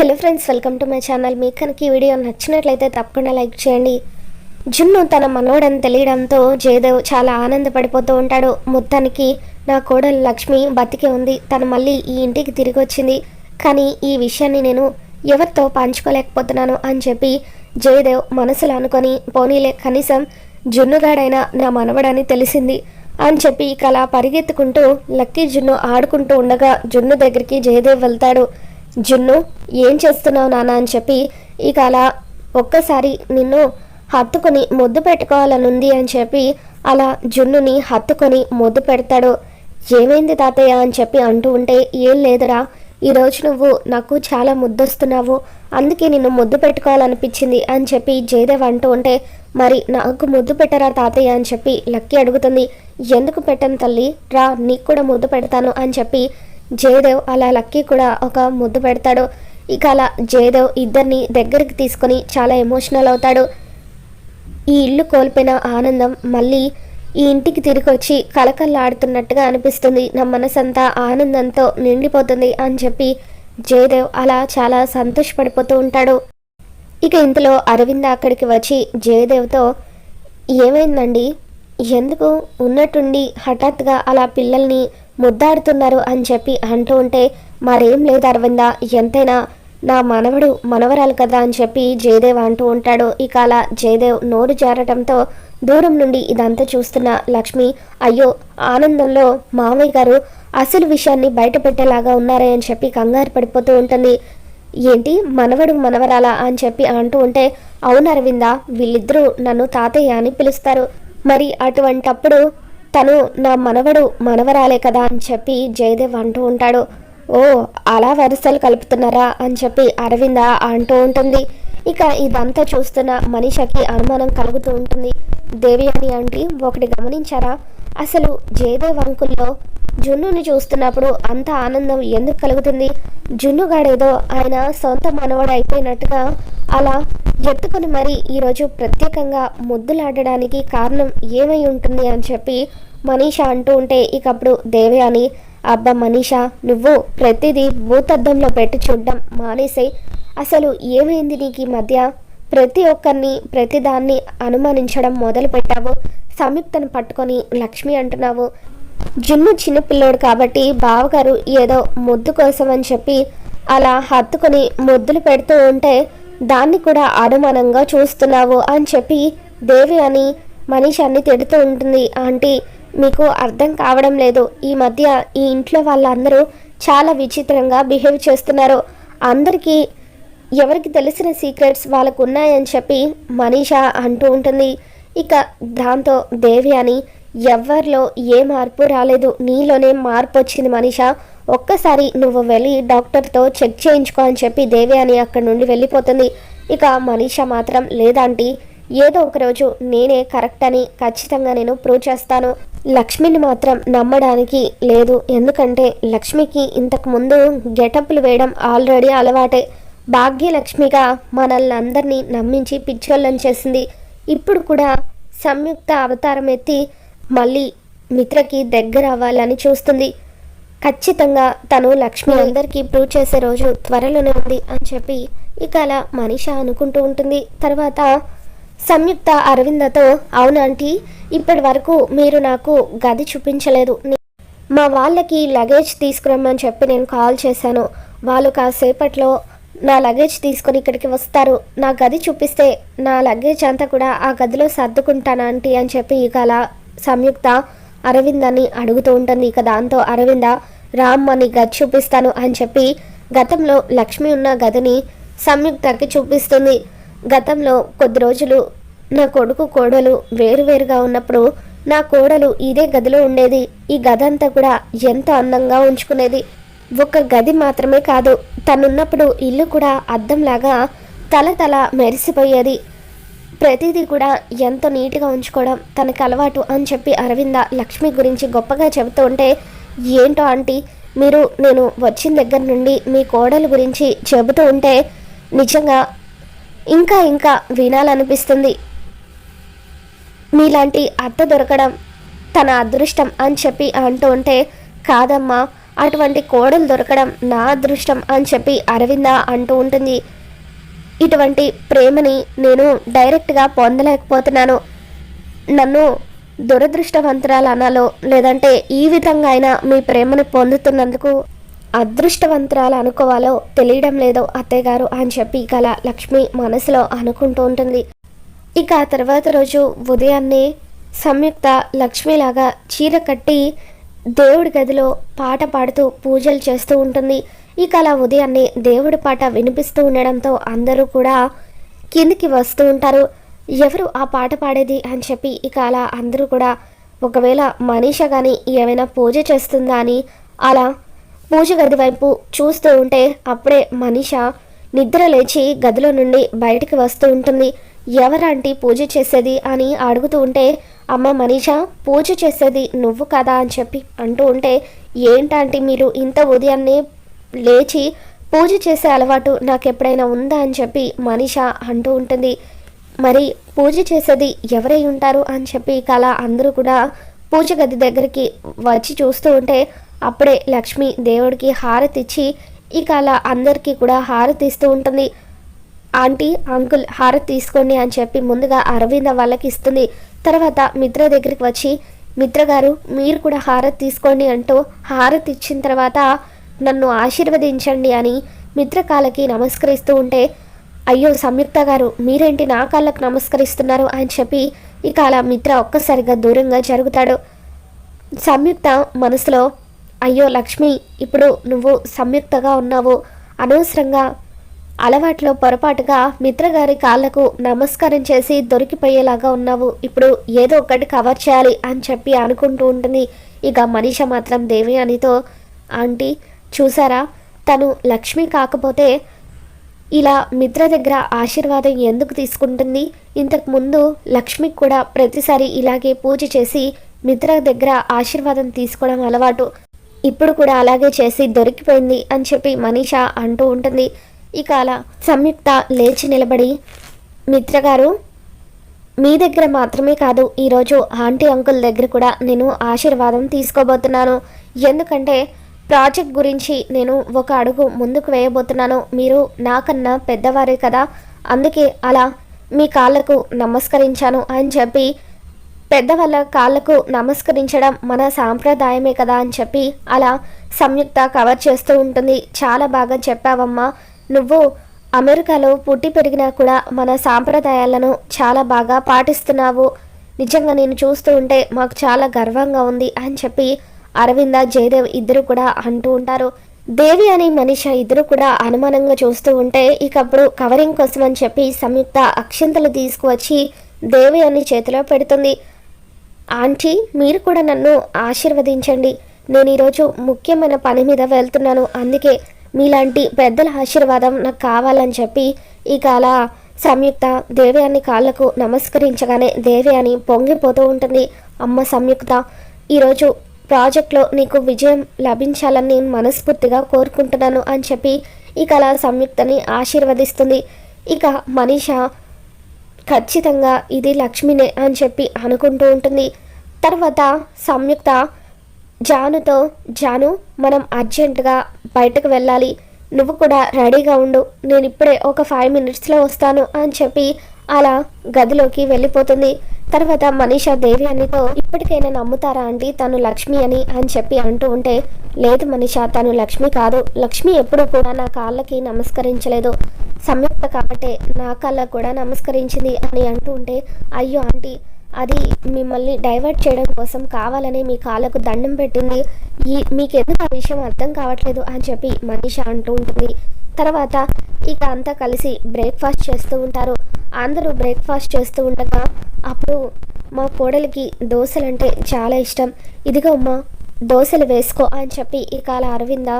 Hello friends welcome to my channel మీకు కనుక ఈ వీడియో నచ్చినట్లయితే తప్పకుండా లైక్ చేయండి. జున్ను తన మనోడని తెలియడంతో జయదేవ్ చాలా ఆనందపడిపోతూ ఉంటాడు. మొత్తానికి నా కోడలు లక్ష్మి బతికే ఉంది. తను మళ్ళీ ఈ ఇంటికి తిరిగి వచ్చింది. కానీ ఈ విషయాన్ని నేను ఎవరితో పంచుకోలేకపోతున్నాను అని చెప్పి జయదేవ్ మనసులో అనుకొని పోనీలే కనీసం జున్నుగాడైనా నా మనవడని తెలిసింది అని చెప్పి ఇక అలా పరిగెత్తుకుంటూ లక్కీ జున్ను ఆడుకుంటూ ఉండగా జున్ను దగ్గరికి జయదేవ్ వెళ్తాడు. జున్ను ఏం చేస్తున్నావు నాన్న? అని చెప్పి ఇక అలా ఒక్కసారి నిన్ను హత్తుకొని ముద్దు పెట్టుకోవాలనుంది అని చెప్పి అలా జున్నుని హత్తుకొని ముద్దు పెడతాడు. ఏమైంది తాతయ్య? అని చెప్పి అంటూ ఉంటే ఏం లేదురా ఈరోజు నువ్వు నాకు చాలా ముద్దొస్తున్నావు అందుకే నిన్ను ముద్దు పెట్టుకోవాలనిపించింది అని చెప్పి జయదేవ్ అంటూ ఉంటే మరి నాకు ముద్దు పెట్టరా తాతయ్య? అని చెప్పి లక్కీ అడుగుతుంది. ఎందుకు పెట్టను తల్లి? రా నీకు కూడా ముద్దు పెడతాను అని చెప్పి జయదేవ్ అలా లక్కీ కూడా ఒక ముద్దు పెడతాడు. ఇక అలా జయదేవ్ ఇద్దరిని దగ్గరికి తీసుకొని చాలా ఎమోషనల్ అవుతాడు. ఈ ఇల్లు కోల్పోయిన ఆనందం మళ్ళీ ఈ ఇంటికి తిరిగి వచ్చి కలకల్లాడుతున్నట్టుగా అనిపిస్తుంది. నా మనసంతా ఆనందంతో నిండిపోతుంది అని చెప్పి జయదేవ్ అలా చాలా సంతోషపడిపోతూ ఉంటాడు. ఇక ఇంతలో అరవింద అక్కడికి వచ్చి జయదేవ్తో ఏమైందండి? ఎందుకు ఉన్నట్టుండి హఠాత్తుగా అలా పిల్లల్ని ముద్దాడుతున్నారు అని చెప్పి అంటూ ఉంటే మరేం లేదు అరవింద ఎంతైనా నా మనవడు మనవరాలు కదా అని చెప్పి జయదేవ్ అంటూ ఉంటాడు. ఇక అలా జయదేవ్ నోరు జారటంతో దూరం నుండి ఇదంతా చూస్తున్న లక్ష్మి అయ్యో ఆనందంలో మామయ్య గారు అసలు విషయాన్ని బయట పెట్టేలాగా ఉన్నారే అని చెప్పి కంగారు పడిపోతూ ఉంటుంది. ఏంటి మనవడు మనవరాలా అని చెప్పి అంటూ ఉంటే అవును అరవింద వీళ్ళిద్దరూ నన్ను తాతయ్య అని పిలుస్తారు. మరి అటువంటప్పుడు తను నా మనవడు మనవరాలే కదా అని చెప్పి జయదేవ్ అంటూ ఉంటాడు. ఓ అలా వరుసలు కలుపుతున్నారా అని చెప్పి అరవింద అంటూ ఉంటుంది. ఇక ఇదంతా చూస్తున్న మనిషకి అనుమానం కలుగుతూ ఉంటుంది. దేవి అని అంటే ఒకటి గమనించారా? అసలు జయదేవ్ అంకుల్లో జున్నుని చూస్తున్నప్పుడు అంత ఆనందం ఎందుకు కలుగుతుంది? జున్నుగాడేదో ఆయన సొంత మనవడు అయిపోయినట్టుగా అలా ఎత్తుకొని మరి ఈరోజు ప్రత్యేకంగా ముద్దులాడడానికి కారణం ఏమై ఉంటుంది అని చెప్పి మనీషా అంటూ ఉంటే ఇకప్పుడు అని అబ్బా మనీష నువ్వు ప్రతిదీ భూతద్దంలో పెట్టి చూడడం మానేసే. అసలు ఏమైంది నీకు ఈ మధ్య? ప్రతి ఒక్కరిని ప్రతిదాన్ని అనుమానించడం మొదలు పెట్టావు. సంయుక్తను పట్టుకొని లక్ష్మి అంటున్నావు. జున్ను చిన్నపిల్లోడు కాబట్టి బావగారు ఏదో ముద్దు కోసం అని చెప్పి అలా హత్తుకొని ముద్దులు పెడుతూ ఉంటే దాన్ని కూడా అనుమానంగా చూస్తున్నావు అని చెప్పి దేవి అని మనిషి అన్ని తిడుతూ ఉంటుంది. ఆంటీ మీకు అర్థం కావడం లేదు. ఈ మధ్య ఈ ఇంట్లో వాళ్ళందరూ చాలా విచిత్రంగా బిహేవ్ చేస్తున్నారు. అందరికీ ఎవరికి తెలిసిన సీక్రెట్స్ వాళ్ళకు ఉన్నాయని చెప్పి మనీషా అంటూ ఉంటుంది. ఇక దాంతో దేవి అని ఎవరిలో ఏ మార్పు రాలేదు. నీలోనే మార్పు వచ్చింది మనీష. ఒక్కసారి నువ్వు వెళ్ళి డాక్టర్తో చెక్ చేయించుకో అని చెప్పి దేవి అని అక్కడి నుండి వెళ్ళిపోతుంది. ఇక మనీష మాత్రం లేదంటీ ఏదో ఒకరోజు నేనే కరెక్ట్ అని ఖచ్చితంగా నేను ప్రూవ్ చేస్తాను. లక్ష్మిని మాత్రం నమ్మడానికి లేదు. ఎందుకంటే లక్ష్మికి ఇంతకు ముందు గెటప్లు వేయడం ఆల్రెడీ అలవాటే. భాగ్యలక్ష్మిగా మనల్ని అందరినీ నమ్మించి పిచ్చోళ్ళని చేసింది. ఇప్పుడు కూడా సంయుక్త అవతారం ఎత్తి మళ్ళీ మిత్రకి దగ్గర అవ్వాలని చూస్తుంది. ఖచ్చితంగా తను లక్ష్మి అందరికీ ప్రూవ్ చేసే రోజు త్వరలోనే ఉంది అని చెప్పి ఇక అలా మనిష అనుకుంటూ ఉంటుంది. తర్వాత సంయుక్త అరవిందతో అవునాంటీ ఇప్పటి వరకు మీరు నాకు గది చూపించలేదు. మా వాళ్ళకి లగేజ్ తీసుకురమ్మని చెప్పి నేను కాల్ చేశాను. వాళ్ళు కాసేపట్లో నా లగేజ్ తీసుకొని ఇక్కడికి వస్తారు. నా గది చూపిస్తే నా లగేజ్ అంతా కూడా ఆ గదిలో సర్దుకుంటాను ఆంటీ అని చెప్పి ఇక అలా సంయుక్త అని అడుగుతూ ఉంటుంది. ఇక దాంతో అరవింద రామ్ అని గది చూపిస్తాను అని చెప్పి గతంలో లక్ష్మి ఉన్న గదిని సంయుక్తకి చూపిస్తుంది. గతంలో కొద్ది రోజులు నా కొడుకు కోడలు వేరువేరుగా ఉన్నప్పుడు నా కోడలు ఇదే గదిలో ఉండేది. ఈ గదంతా కూడా ఎంతో అందంగా ఉంచుకునేది. ఒక గది మాత్రమే కాదు తనున్నప్పుడు ఇల్లు కూడా అద్దంలాగా తల తల మెరిసిపోయేది. ప్రతిదీ కూడా ఎంతో నీట్గా ఉంచుకోవడం తనకు అలవాటు అని చెప్పి అరవింద లక్ష్మి గురించి గొప్పగా చెబుతూ ఉంటే ఏంటో ఆంటీ మీరు నేను వచ్చిన దగ్గర నుండి మీ కోడలు గురించి చెబుతూ ఉంటే నిజంగా ఇంకా ఇంకా వినాలనిపిస్తుంది. మీలాంటి అత్త దొరకడం తన అదృష్టం అని చెప్పి అంటూ ఉంటే కాదమ్మా అటువంటి కోడలు దొరకడం నా అదృష్టం అని చెప్పి అరవింద అంటూ ఉంటుంది. ఇటువంటి ప్రేమని నేను డైరెక్ట్గా పొందలేకపోతున్నాను. నన్ను దురదృష్టవంతురాలు అనాలో లేదంటే ఈ విధంగా అయినా మీ ప్రేమను పొందుతున్నందుకు అదృష్టవంతురాలు అనుకోవాలో తెలియడం లేదో అత్తయ్యగారు అని చెప్పి గల లక్ష్మి మనసులో అనుకుంటూ ఉంటుంది. ఇక ఆ తర్వాత రోజు ఉదయాన్నే సంయుక్త లక్ష్మిలాగా చీర కట్టి దేవుడి గదిలో పాట పాడుతూ పూజలు చేస్తూ ఉంటుంది. ఇక అలా ఉదయాన్నే దేవుడి పాట వినిపిస్తూ ఉండడంతో అందరూ కూడా కిందికి వస్తూ ఉంటారు. ఎవరు ఆ పాట పాడేది అని చెప్పి ఇక అలా అందరూ కూడా ఒకవేళ మనీష కానీ ఏమైనా పూజ చేస్తుందా అని అలా పూజ గది వైపు చూస్తూ ఉంటే అప్పుడే మనిష నిద్ర లేచి గదిలో నుండి బయటికి వస్తూ ఉంటుంది. ఎవరంటి పూజ చేసేది అని అడుగుతూ ఉంటే అమ్మ మనీష పూజ చేసేది నువ్వు కదా అని చెప్పి అంటూ ఉంటే ఏంటంటే మీరు ఇంత ఉదయాన్నే లేచి పూజ చేసే అలవాటు నాకు ఎప్పుడైనా ఉందా అని చెప్పి మనీష అంటూ ఉంటుంది. మరి పూజ చేసేది ఎవరై ఉంటారు అని చెప్పి కళ అందరూ కూడా పూజ గది దగ్గరికి వచ్చి చూస్తూ ఉంటే అప్పుడే లక్ష్మి దేవుడికి హారతి ఇచ్చి ఇక అలా అందరికీ కూడా హారతి ఇస్తూ ఉంటుంది. ఆంటీ అంకుల్ హారతి తీసుకోండి అని చెప్పి ముందుగా అరవింద వాళ్ళకి ఇస్తుంది. తర్వాత మిత్ర దగ్గరికి వచ్చి మిత్ర గారు మీరు కూడా హారతి తీసుకోండి అంటూ హారతి ఇచ్చిన తర్వాత నన్ను ఆశీర్వదించండి అని మిత్ర కాళ్ళకి నమస్కరిస్తూ ఉంటే అయ్యో సంయుక్త గారు మీరేంటి నా కాళ్ళకు నమస్కరిస్తున్నారు అని చెప్పి ఇక అలా మిత్ర ఒక్కసారిగా దూరంగా జరుగుతాడు. సంయుక్త మనసులో అయ్యో లక్ష్మి ఇప్పుడు నువ్వు సంయుక్తగా ఉన్నావు. అనవసరంగా అలవాట్లో పొరపాటుగా మిత్రగారి కాళ్ళకు నమస్కారం చేసి దొరికిపోయేలాగా ఉన్నావు. ఇప్పుడు ఏదో ఒకటి కవర్ చేయాలి అని చెప్పి అనుకుంటూ ఉంటుంది. ఇక మనీష మాత్రం దేవయానితో ఆంటీ చూసారా? తను లక్ష్మి కాకపోతే ఇలా మిత్ర దగ్గర ఆశీర్వాదం ఎందుకు తీసుకుంటుంది? ఇంతకుముందు లక్ష్మికి కూడా ప్రతిసారి ఇలాగే పూజ చేసి మిత్ర దగ్గర ఆశీర్వాదం తీసుకోవడం అలవాటు. ఇప్పుడు కూడా అలాగే చేసి దొరికిపోయింది అని చెప్పి మనీష అంటూ ఉంటుంది. ఇక అలా సంయుక్త లేచి నిలబడి మిత్రగారు మీ దగ్గర మాత్రమే కాదు ఈరోజు ఆంటీ అంకుల్ దగ్గర కూడా నేను ఆశీర్వాదం తీసుకోబోతున్నాను. ఎందుకంటే ప్రాజెక్ట్ గురించి నేను ఒక అడుగు ముందుకు వేయబోతున్నాను. మీరు నాకన్నా పెద్దవారే కదా. అందుకే అలా మీ కాళ్ళకు నమస్కరించాను అని చెప్పి పెద్దవాళ్ళ కాళ్ళకు నమస్కరించడం మన సాంప్రదాయమే కదా అని చెప్పి అలా సంయుక్త కవర్ చేస్తూ ఉంటుంది. చాలా బాగా చెప్పావమ్మా. నువ్వు అమెరికాలో పుట్టి పెరిగినా కూడా మన సాంప్రదాయాలను చాలా బాగా పాటిస్తున్నావు. నిజంగా నేను చూస్తూ ఉంటే మాకు చాలా గర్వంగా ఉంది అని చెప్పి అరవింద జయదేవ్ ఇద్దరు కూడా అంటూ ఉంటారు. దేవి అని మనిషి ఇద్దరు కూడా అనుమానంగా చూస్తూ ఉంటే ఇకప్పుడు కవరింగ్ కోసం అని చెప్పి సంయుక్త అక్షంతలు తీసుకువచ్చి దేవి అని చేతిలో పెడుతుంది. ఆంటీ మీరు కూడా నన్ను ఆశీర్వదించండి. నేను ఈరోజు ముఖ్యమైన పని మీద వెళ్తున్నాను. అందుకే మీలాంటి పెద్దల ఆశీర్వాదం నాకు కావాలని చెప్పి ఇక అలా సంయుక్త దేవయాని కాళ్ళకు నమస్కరించగానే దేవయాని పొంగిపోతూ ఉంటుంది. అమ్మ సంయుక్త ఈరోజు ప్రాజెక్ట్లో నీకు విజయం లభించాలని నేను మనస్ఫూర్తిగా కోరుకుంటున్నాను అని చెప్పి ఇక అలా సంయుక్తని ఆశీర్వదిస్తుంది. ఇక మనీష ఖచ్చితంగా ఇది లక్ష్మినే అని చెప్పి అనుకుంటూ ఉంటుంది. తర్వాత సంయుక్త జానుతో జాను మనం అర్జెంటుగా బయటకు వెళ్ళాలి. నువ్వు కూడా రెడీగా ఉండు. నేను ఇప్పుడే ఒక ఫైవ్ మినిట్స్లో వస్తాను అని చెప్పి అలా గదిలోకి వెళ్ళిపోతుంది. తర్వాత మనీషా దేవి అనితో ఇప్పటికైనా నమ్ముతారా అంటే తను లక్ష్మి అని అని చెప్పి అంటూ ఉంటే లేదు మనీషా తను లక్ష్మి కాదు. లక్ష్మి ఎప్పుడూ కూడా నా కాళ్ళకి నమస్కరించలేదు. సంయుక్త కాబట్టే నా కాళ్ళకు కూడా నమస్కరించింది అని అంటూ ఉంటే అయ్యో ఆంటీ అది మిమ్మల్ని డైవర్ట్ చేయడం కోసం కావాలని మీ కాళ్ళకు దండం పెట్టింది. ఈ మీకు ఎందుకు ఆ విషయం అర్థం కావట్లేదు అని చెప్పి మనీష అంటూ ఉంటుంది. తర్వాత ఇక అంతా కలిసి బ్రేక్ఫాస్ట్ చేస్తూ ఉంటారు. అందరూ బ్రేక్ఫాస్ట్ చేస్తూ ఉండగా అప్పుడు మా కోడలికి అంటే చాలా ఇష్టం. ఇదిగో అమ్మా దోశలు వేసుకో అని చెప్పి ఇక అలా అరవింద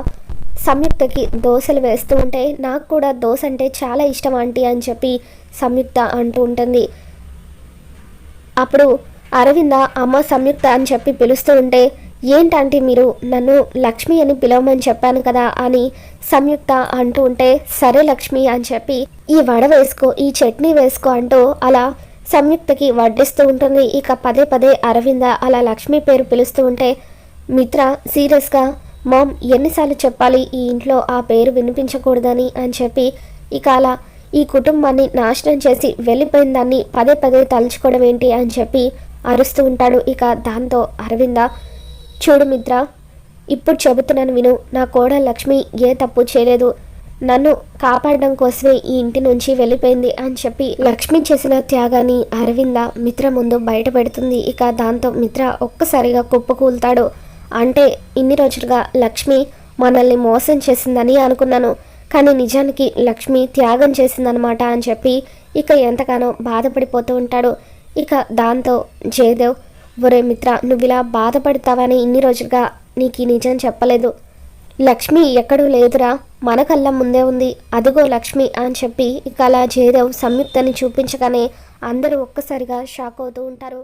సంయుక్తకి దోశలు వేస్తూ ఉంటే నాకు కూడా దోశ అంటే చాలా ఇష్టం ఆంటీ అని చెప్పి సంయుక్త అంటూ ఉంటుంది. అప్పుడు అరవింద అమ్మ సంయుక్త అని చెప్పి పిలుస్తూ ఉంటే ఏంటంటే మీరు నన్ను లక్ష్మి అని పిలవమని చెప్పాను కదా అని సంయుక్త అంటూ ఉంటే సరే లక్ష్మి అని చెప్పి ఈ వడ వేసుకో ఈ చట్నీ వేసుకో అంటూ అలా సంయుక్తకి వడ్డిస్తూ ఉంటుంది. ఇక పదే పదే అరవింద అలా లక్ష్మి పేరు పిలుస్తూ ఉంటే మిత్ర సీరియస్గా మామ్ ఎన్నిసార్లు చెప్పాలి ఈ ఇంట్లో ఆ పేరు వినిపించకూడదని అని చెప్పి ఇక అలా ఈ కుటుంబాన్ని నాశనం చేసి వెళ్ళిపోయిన దాన్ని పదే పదే తలుచుకోవడం ఏంటి అని చెప్పి అరుస్తూ ఉంటాడు. ఇక దాంతో అరవింద చూడు మిత్ర ఇప్పుడు చెబుతున్నాను విను నా కోడ లక్ష్మి ఏ తప్పు చేయలేదు. నన్ను కాపాడడం కోసమే ఈ ఇంటి నుంచి వెళ్ళిపోయింది అని చెప్పి లక్ష్మి చేసిన త్యాగాన్ని అరవింద మిత్ర ముందు బయట పెడుతుంది ఇక దాంతో మిత్ర ఒక్కసారిగా కుప్పకూలుతాడు అంటే ఇన్ని రోజులుగా లక్ష్మి మనల్ని మోసం చేసిందని అనుకున్నాను. కానీ నిజానికి లక్ష్మి త్యాగం చేసిందనమాట అని చెప్పి ఇక ఎంతగానో బాధపడిపోతూ ఉంటాడు. ఇక దాంతో జయదేవ్ ఒరే మిత్ర నువ్వు ఇలా బాధపడతావని ఇన్ని రోజులుగా నీకు ఈ నిజం చెప్పలేదు. లక్ష్మి ఎక్కడూ లేదురా మన కళ్ళ ముందే ఉంది. అదిగో లక్ష్మి అని చెప్పి ఇక అలా జయదేవ్ సంయుక్తని చూపించగానే అందరూ ఒక్కసారిగా షాక్ అవుతూ ఉంటారు.